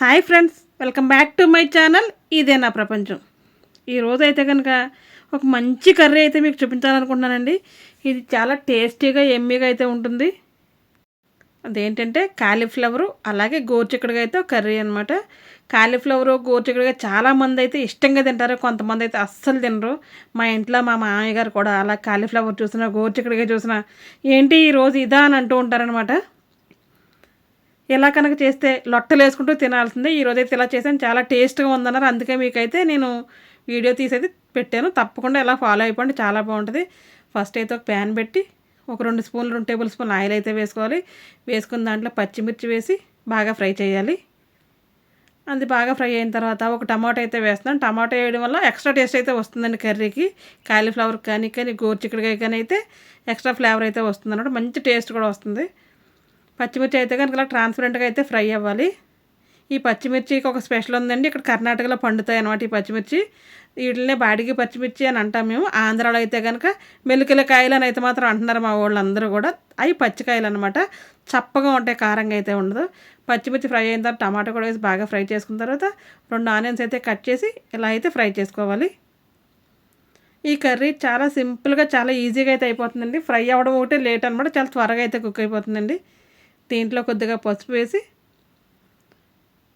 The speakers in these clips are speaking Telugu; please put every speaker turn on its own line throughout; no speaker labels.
Hi friends welcome back to my channel. ఇదే నా ప్రపంచం. ఈరోజు అయితే కనుక ఒక మంచి కర్రీ అయితే మీకు చూపించాలనుకుంటున్నానండి. ఇది చాలా టేస్టీగా ఎమ్మీగా అయితే ఉంటుంది. అదేంటంటే కాలీఫ్లవరు అలాగే గోరుచిక్కడిగా అయితే ఒక కర్రీ అనమాట కాలీఫ్లవరు గోరుచిక్కడిగా చాలామంది అయితే ఇష్టంగా తింటారు. కొంతమంది అయితే అస్సలు తినరు. మా ఇంట్లో మా మామయ్య గారు కూడా అలా కాలీఫ్లవర్ చూసినా గోరుచిక్కడిగా చూసినా ఏంటి ఈరోజు ఇదా అని అంటూ ఉంటారనమాట ఇలా కనుక చేస్తే లొట్టలు వేసుకుంటూ తినాల్సిందే? ఈరోజు అయితే ఇలా చేసాను చాలా టేస్ట్గా ఉందన్నారు. అందుకే మీకైతే నేను వీడియో తీసేది పెట్టాను. తప్పకుండా ఇలా ఫాలో అయిపోండి. చాలా బాగుంటుంది. ఫస్ట్ అయితే ఒక ప్యాన్ పెట్టి ఒక రెండు స్పూన్లు రెండు టేబుల్ స్పూన్ ఆయిల్ అయితే వేసుకోవాలి. వేసుకున్న దాంట్లో పచ్చిమిర్చి వేసి బాగా ఫ్రై చేయాలి. అది బాగా ఫ్రై అయిన తర్వాత ఒక టమాటో అయితే వేస్తున్నాను. టమాటో వేయడం వల్ల ఎక్స్ట్రా టేస్ట్ అయితే వస్తుందండి కర్రీకి. కాలీఫ్లవర్ కానీ కానీ గోరుచిక్కుడుకాయ కానీ అయితే ఎక్స్ట్రా ఫ్లేవర్ అయితే వస్తుంది అన్నమాట మంచి టేస్ట్ కూడా వస్తుంది. పచ్చిమిర్చి అయితే కనుక ఇలా ట్రాన్స్పరెంట్గా అయితే ఫ్రై అవ్వాలి. ఈ పచ్చిమిర్చికి ఒక స్పెషల్ ఉందండి. ఇక్కడ కర్ణాటకలో పండుతాయి అనమాట ఈ పచ్చిమిర్చి. వీటినే బాడికి పచ్చిమిర్చి అని అంటాం మేము. ఆంధ్రాలో అయితే కనుక మెలికల కాయలు అని అయితే మాత్రం అంటున్నారు మా వాళ్ళందరూ కూడా. అవి పచ్చికాయలు అనమాట చప్పగా ఉంటాయి కారంగా అయితే ఉండదు. పచ్చిమిర్చి ఫ్రై అయిన తర్వాత టమాటా కూడా వేసి బాగా ఫ్రై చేసుకున్న తర్వాత రెండు ఆనియన్స్ అయితే కట్ చేసి ఇలా అయితే ఫ్రై చేసుకోవాలి. ఈ కర్రీ చాలా సింపుల్గా చాలా ఈజీగా అయితే అయిపోతుందండి. ఫ్రై అవ్వడం ఒకటే లేట్ అనమాట చాలా త్వరగా అయితే కుక్ అయిపోతుందండి. దీంట్లో కొద్దిగా పసుపు వేసి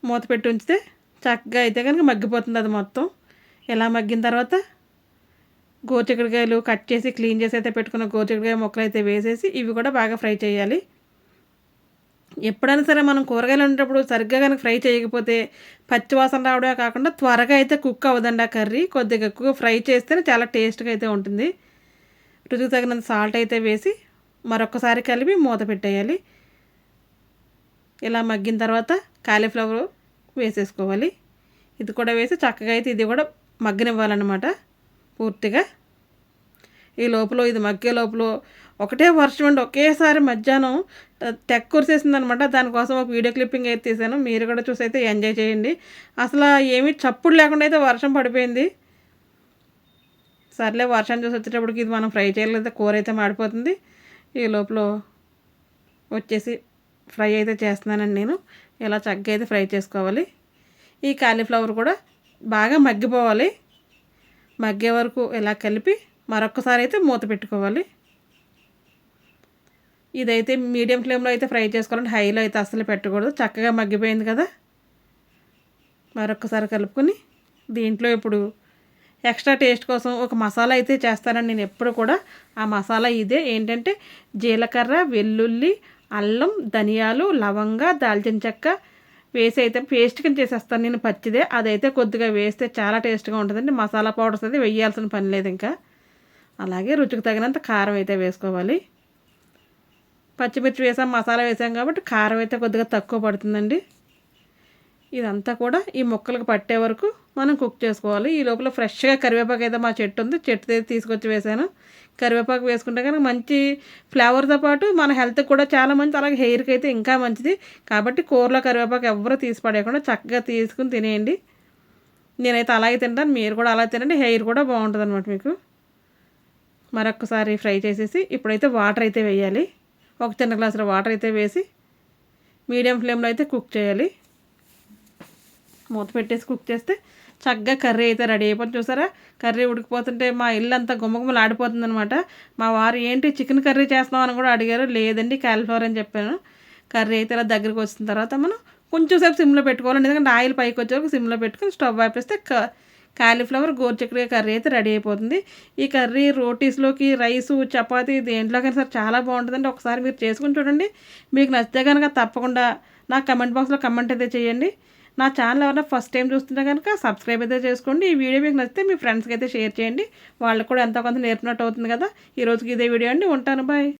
మూత పెట్టి ఉంచితే చక్కగా అయితే కనుక మగ్గిపోతుంది అది మొత్తం. ఇలా మగ్గిన తర్వాత గోచిక్కడికాయలు కట్ చేసి క్లీన్ చేసి అయితే పెట్టుకున్న గోచిక్కడికాయ ముక్కలు అయితే వేసేసి ఇవి కూడా బాగా ఫ్రై చేయాలి. ఎప్పుడైనా సరే మనం కూరగాయలు ఉండేటప్పుడు సరిగ్గా కనుక ఫ్రై చేయకపోతే పచ్చివాసన రావడమే కాకుండా త్వరగా అయితే కుక్ అవ్వదండి ఆ కర్రీ. కొద్దిగా ఎక్కువ ఫ్రై చేస్తేనే చాలా టేస్ట్గా అయితే ఉంటుంది. రుచికి తగినంత సాల్ట్ అయితే వేసి మరొకసారి కలిపి మూత పెట్టేయాలి. ఇలా మగ్గిన తర్వాత కాలీఫ్లవర్ వేసేసుకోవాలి. ఇది కూడా వేసి చక్కగా అయితే ఇది కూడా మగ్గనివ్వాలన్నమాట పూర్తిగా. ఈ లోపల ఇది మగ్గే లోపల ఒకటే వర్షం అండి. ఒకేసారి మధ్యాహ్నం తెక్క కురిసేసింది అనమాట దానికోసం ఒక వీడియో క్లిప్పింగ్ అయితే తీసాను మీరు కూడా చూసి అయితే ఎంజాయ్ చేయండి. అసలు ఏమీ చప్పుడు లేకుండా అయితే వర్షం పడిపోయింది. సర్లే వర్షం చూసి వచ్చేటప్పటికి ఇది మనం ఫ్రై చేయలేదు. కూర అయితే మాడిపోతుంది. ఈ లోపల వచ్చేసి ఫ్రై అయితే చేస్తున్నానండి నేను. ఇలా చక్కగా అయితే ఫ్రై చేసుకోవాలి. ఈ కాలీఫ్లవర్ కూడా బాగా మగ్గిపోవాలి. మగ్గే వరకు ఇలా కలిపి మరొకసారి అయితే మూత పెట్టుకోవాలి. ఇదైతే మీడియం ఫ్లేమ్లో అయితే ఫ్రై చేసుకోవాలంటే హైలో అయితే అస్సలు పెట్టకూడదు. చక్కగా మగ్గిపోయింది కదా. మరొకసారి కలుపుకొని దీంట్లో ఇప్పుడు ఎక్స్ట్రా టేస్ట్ కోసం ఒక మసాలా అయితే చేస్తానండి నేను ఎప్పుడు కూడా. ఆ మసాలా ఇదే. ఏంటంటే జీలకర్ర వెల్లుల్లి అల్లం ధనియాలు లవంగ దాల్చిన చెక్క వేసి అయితే పేస్ట్ కింద చేసేస్తాను నేను పచ్చిదే. అదైతే కొద్దిగా వేస్తే చాలా టేస్ట్గా ఉంటుందండి. మసాలా పౌడర్స్ అయితే వేయాల్సిన పని లేదు ఇంకా. అలాగే రుచికి తగినంత కారం అయితే వేసుకోవాలి. పచ్చిమిర్చి వేసాం మసాలా వేసాం కాబట్టి కారం అయితే కొద్దిగా తక్కువ పడుతుందండి. ఇదంతా కూడా ఈ ముక్కలకు పట్టే వరకు మనం కుక్ చేసుకోవాలి. ఈ లోపల ఫ్రెష్గా కరివేపాకు అయితే మా చెట్టు ఉంది. చెట్టు తీసుకొచ్చి వేసాను. కరివేపాకు వేసుకుంటే కనుక మంచి ఫ్లేవర్తో పాటు మన హెల్త్కి కూడా చాలా మంచి అలాగే హెయిర్కి అయితే ఇంకా మంచిది. కాబట్టి కూరలో కరివేపాకు ఎవరు తీసి పడేయకుండా చక్కగా తీసుకుని తినేయండి. నేనైతే అలాగే తింటాను మీరు కూడా అలా తినండి హెయిర్ కూడా బాగుంటుంది అనమాట మీకు. మరొకసారి ఫ్రై చేసేసి ఇప్పుడైతే వాటర్ అయితే వేయాలి. ఒక చిన్న గ్లాసులో వాటర్ అయితే వేసి మీడియం ఫ్లేమ్లో అయితే కుక్ చేయాలి. మూత పెట్టేసి కుక్ చేస్తే చక్కగా కర్రీ అయితే రెడీ అయిపోతుంది. చూసారా? కర్రీ ఉడికిపోతుంటే మా ఇల్లు అంతా గుమ్మగుమ్మలు ఆడిపోతుంది అనమాట మా వారు ఏంటి చికెన్ కర్రీ చేస్తామని అని కూడా అడిగారు. లేదండి క్యాలిఫ్లవర్ అని చెప్పాను. కర్రీ అయితే ఇలా దగ్గరికి వచ్చిన తర్వాత మనం కొంచెం సేపు సిమ్లో పెట్టుకోవాలి ఎందుకంటే ఆయిల్ పైకి వచ్చేవరకు సిమ్లో పెట్టుకొని స్టవ్ ఆపేస్తే కాలీఫ్లవర్ గోరుచిక్కుడుగా కర్రీ అయితే రెడీ అయిపోతుంది. ఈ కర్రీ రోటీస్లోకి రైసు చపాతీ దేంట్లోకైనా సరే చాలా బాగుంటుందండి. ఒకసారి మీరు చేసుకుని చూడండి. మీకు నచ్చితే కనుక తప్పకుండా నాకు కమెంట్ బాక్స్లో కమెంట్ అయితే చేయండి. నా ఛానల్ ఎవరైనా ఫస్ట్ టైం చూస్తుంటే కనుక సబ్స్క్రైబ్ అయితే చేసుకోండి. ఈ వీడియో మీకు నచ్చితే మీ ఫ్రెండ్స్కి అయితే షేర్ చేయండి. వాళ్ళకి కూడా ఎంతో కొంత నేర్పినట్టు అవుతుంది కదా. ఈరోజుకి ఇదే వీడియో అండి. ఉంటాను. బాయ్.